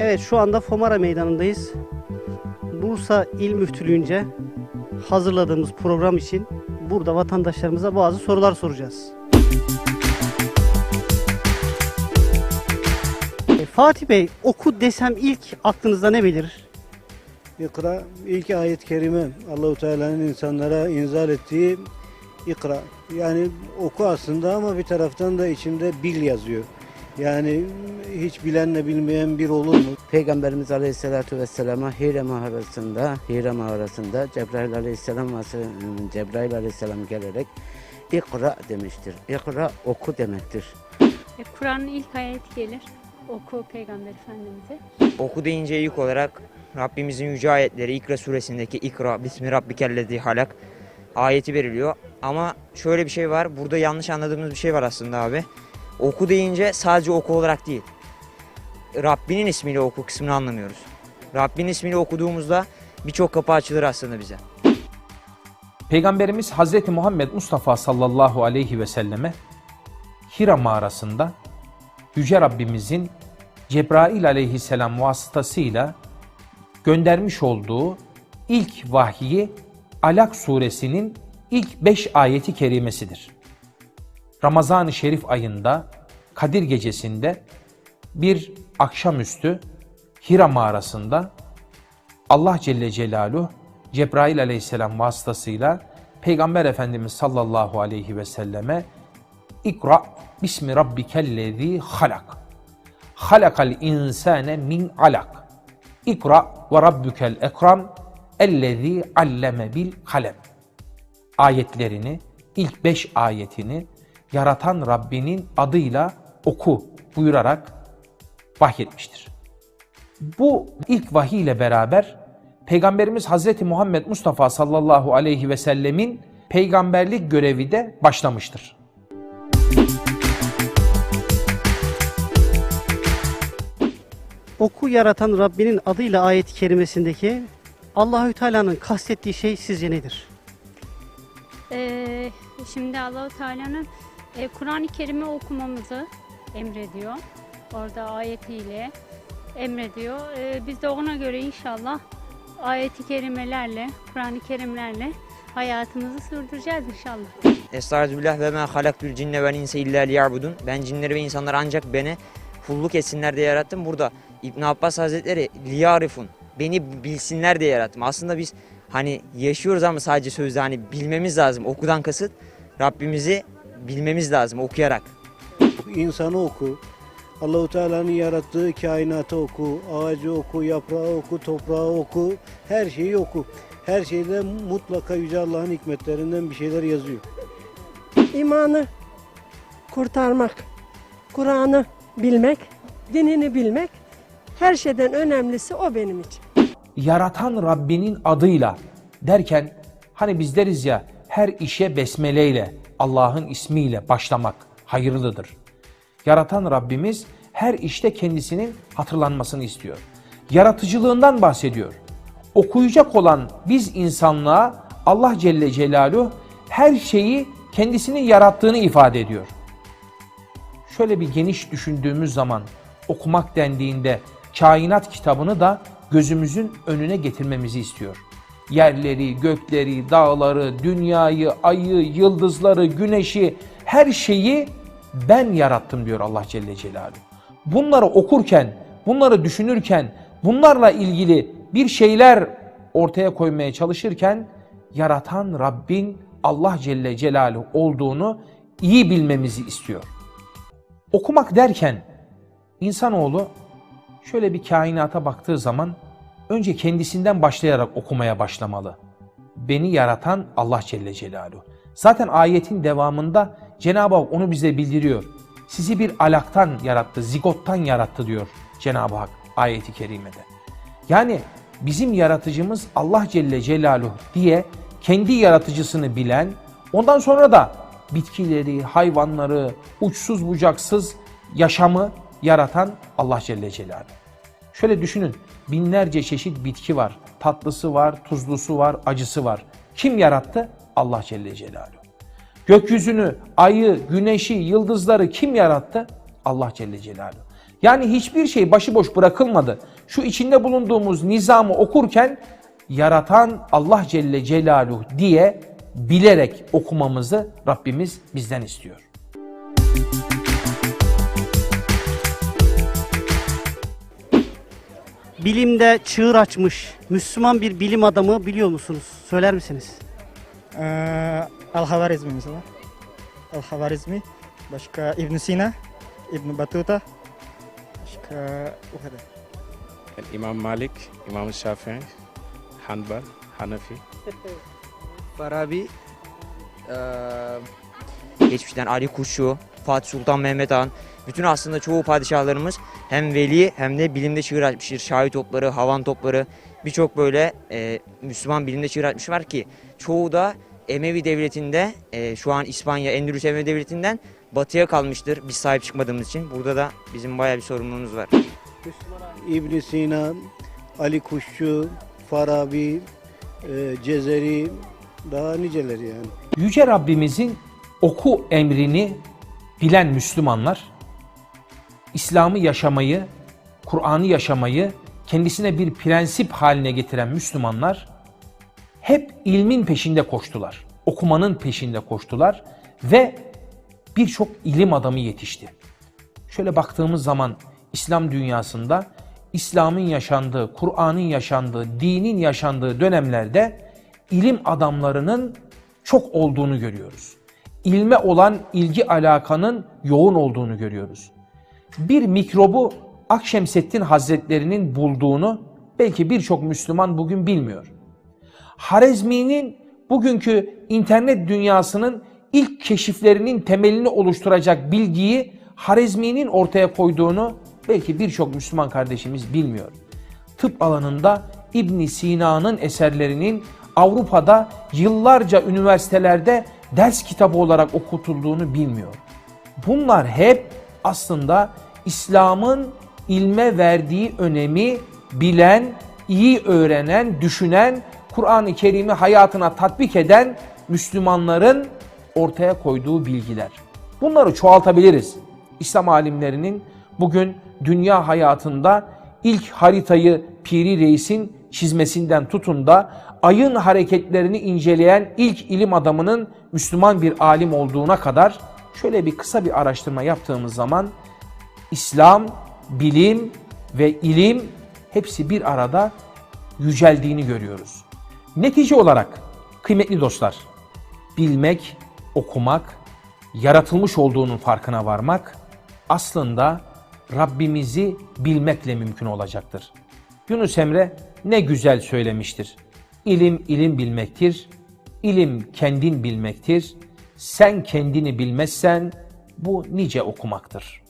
Evet şu anda Fomara Meydanı'ndayız. Bursa İl Müftülüğü'nce hazırladığımız program için burada vatandaşlarımıza bazı sorular soracağız. E, Fatih Bey oku desem ilk aklınızda ne belirir? İkra ilk ayet-i kerime Allahu Teala'nın insanlara inzal ettiği ikra. Yani oku aslında ama bir taraftan da içinde bil yazıyor. Yani hiç bilenle bilmeyen bir olur mu? Peygamberimiz Aleyhisselatü Vesselam'a Hire mağarasında, Hire mağarasında Cebrail Aleyhisselam Cebrail Aleyhisselam gelerek ikra demiştir. İkra oku demektir. E, Kur'an'ın ilk ayeti gelir. Oku Peygamber Efendimiz'e. Oku deyince ilk olarak Rabbimizin yüce ayetleri İkra suresindeki İkra Bismi Rabbikellezi halak ayeti veriliyor. Ama şöyle bir şey var. Burada yanlış anladığımız bir şey var aslında abi. Oku deyince sadece oku olarak değil. Rabbinin ismiyle oku kısmını anlamıyoruz. Rabbinin ismiyle okuduğumuzda birçok kapı açılır aslında bize. Peygamberimiz Hazreti Muhammed Mustafa sallallahu aleyhi ve selleme Hira mağarasında Yüce Rabbimizin Cebrail aleyhisselam vasıtasıyla göndermiş olduğu ilk vahyi Alak suresinin ilk beş ayeti kerimesidir. Ramazan-ı Şerif ayında Kadir gecesinde bir akşamüstü Hira mağarasında Allah Celle Celaluhu Cebrail aleyhisselam vasıtasıyla Peygamber Efendimiz sallallahu aleyhi ve selleme İkra bismi rabbikellezi halak. Halakal insane min alak. İkra ve rabbukel ekram ellezi alleme bil kalem. Ayetlerini, ilk beş ayetini yaratan Rabbinin adıyla oku buyurarak vahyetmiştir. Bu ilk vahiy ile beraber Peygamberimiz Hazreti Muhammed Mustafa sallallahu aleyhi ve sellemin peygamberlik görevi de başlamıştır. Oku yaratan Rabbinin adıyla ayet-i kerimesindeki Allahü Teala'nın kastettiği şey sizce nedir? E, şimdi Allahu Teala'nın e, Kur'an-ı Kerim'i okumamızı emrediyor. Orada ayetiyle emrediyor. E, biz de ona göre inşallah ayeti kerimelerle, Kur'an-ı Kerimlerle hayatımızı sürdüreceğiz inşallah. Estağfirullah ve ma halaktul cinne vel insa illa liya'budun. Ben cinleri ve insanları ancak beni kulluk etsinler diye yarattım. Burada İbn Abbas Hazretleri liyarifun. Beni bilsinler diye yarattım. Aslında biz hani yaşıyoruz ama sadece sözde hani bilmemiz lazım. Okudan kasıt Rabbimizi bilmemiz lazım okuyarak. İnsanı oku. Allahu Teala'nın yarattığı kainatı oku, ağacı oku, yaprağı oku, toprağı oku, her şeyi oku. Her şeyde mutlaka Yüce Allah'ın hikmetlerinden bir şeyler yazıyor. imanı kurtarmak, Kur'an'ı bilmek, dinini bilmek her şeyden önemlisi o benim için. Yaratan Rabbinin adıyla derken hani biz deriz ya her işe besmeleyle Allah'ın ismiyle başlamak hayırlıdır. Yaratan Rabbimiz her işte kendisinin hatırlanmasını istiyor. Yaratıcılığından bahsediyor. Okuyacak olan biz insanlığa Allah Celle Celaluhu her şeyi kendisinin yarattığını ifade ediyor. Şöyle bir geniş düşündüğümüz zaman okumak dendiğinde kainat kitabını da gözümüzün önüne getirmemizi istiyor. Yerleri, gökleri, dağları, dünyayı, ayı, yıldızları, güneşi, her şeyi ben yarattım diyor Allah Celle Celaluhu. Bunları okurken, bunları düşünürken, bunlarla ilgili bir şeyler ortaya koymaya çalışırken yaratan Rabbin Allah Celle Celaluhu olduğunu iyi bilmemizi istiyor. Okumak derken insanoğlu şöyle bir kainata baktığı zaman önce kendisinden başlayarak okumaya başlamalı. Beni yaratan Allah Celle Celaluhu. Zaten ayetin devamında Cenab-ı Hak onu bize bildiriyor. Sizi bir alaktan yarattı, zigottan yarattı diyor Cenab-ı Hak ayeti kerimede. Yani bizim yaratıcımız Allah Celle Celaluhu diye kendi yaratıcısını bilen, Ondan sonra da bitkileri, hayvanları, uçsuz bucaksız yaşamı yaratan Allah Celle Celaluhu. Şöyle düşünün, binlerce çeşit bitki var. Tatlısı var, tuzlusu var, acısı var. Kim yarattı? Allah Celle Celaluhu. Gökyüzünü, ayı, güneşi, yıldızları kim yarattı? Allah Celle Celaluhu. Yani hiçbir şey başıboş bırakılmadı. Şu içinde bulunduğumuz nizamı okurken yaratan Allah Celle Celaluhu diye bilerek okumamızı Rabbimiz bizden istiyor. Bilimde çığır açmış Müslüman bir bilim adamı biliyor musunuz? Söyler misiniz? Ee, Al-Hawarizmi mesela. Al-Hawarizmi. Başka ibn Sina, ibn Battuta. Başka o kadar. İmam Malik, İmam Şafii, Hanbal, Hanefi. Farabi, eee, Geçmişten Ali Kuşçu, Fatih Sultan Mehmet Han, bütün aslında çoğu padişahlarımız hem veli hem de bilimde çığır açmıştır. Şahi topları, havan topları birçok böyle e, Müslüman bilimde çığır açmış var ki çoğu da Emevi Devleti'nde e, şu an İspanya Endülüs Emevi Devleti'nden batıya kalmıştır biz sahip çıkmadığımız için. Burada da bizim bayağı bir sorumluluğumuz var. İbn Sina, Ali Kuşçu, Farabi, e, Cezeri, daha niceleri yani. Yüce Rabbimizin oku emrini bilen Müslümanlar, İslam'ı yaşamayı, Kur'an'ı yaşamayı kendisine bir prensip haline getiren Müslümanlar hep ilmin peşinde koştular. Okumanın peşinde koştular ve birçok ilim adamı yetişti. Şöyle baktığımız zaman İslam dünyasında İslam'ın yaşandığı, Kur'an'ın yaşandığı, dinin yaşandığı dönemlerde ilim adamlarının çok olduğunu görüyoruz. İlme olan ilgi alakanın yoğun olduğunu görüyoruz. Bir mikrobu Akşemseddin Hazretlerinin bulduğunu belki birçok Müslüman bugün bilmiyor. Harezmi'nin bugünkü internet dünyasının ilk keşiflerinin temelini oluşturacak bilgiyi Harezmi'nin ortaya koyduğunu belki birçok Müslüman kardeşimiz bilmiyor. Tıp alanında İbn Sina'nın eserlerinin Avrupa'da yıllarca üniversitelerde ders kitabı olarak okutulduğunu bilmiyor. Bunlar hep aslında İslam'ın ilme verdiği önemi bilen, iyi öğrenen, düşünen, Kur'an-ı Kerim'i hayatına tatbik eden Müslümanların ortaya koyduğu bilgiler. Bunları çoğaltabiliriz. İslam alimlerinin bugün dünya hayatında ilk haritayı Piri Reis'in çizmesinden tutun da ayın hareketlerini inceleyen ilk ilim adamının Müslüman bir alim olduğuna kadar şöyle bir kısa bir araştırma yaptığımız zaman İslam, bilim ve ilim hepsi bir arada yüceldiğini görüyoruz. Netice olarak kıymetli dostlar, bilmek, okumak, yaratılmış olduğunun farkına varmak aslında Rabbimizi bilmekle mümkün olacaktır. Yunus Emre ne güzel söylemiştir. İlim ilim bilmektir, ilim kendin bilmektir. Sen kendini bilmezsen bu nice okumaktır.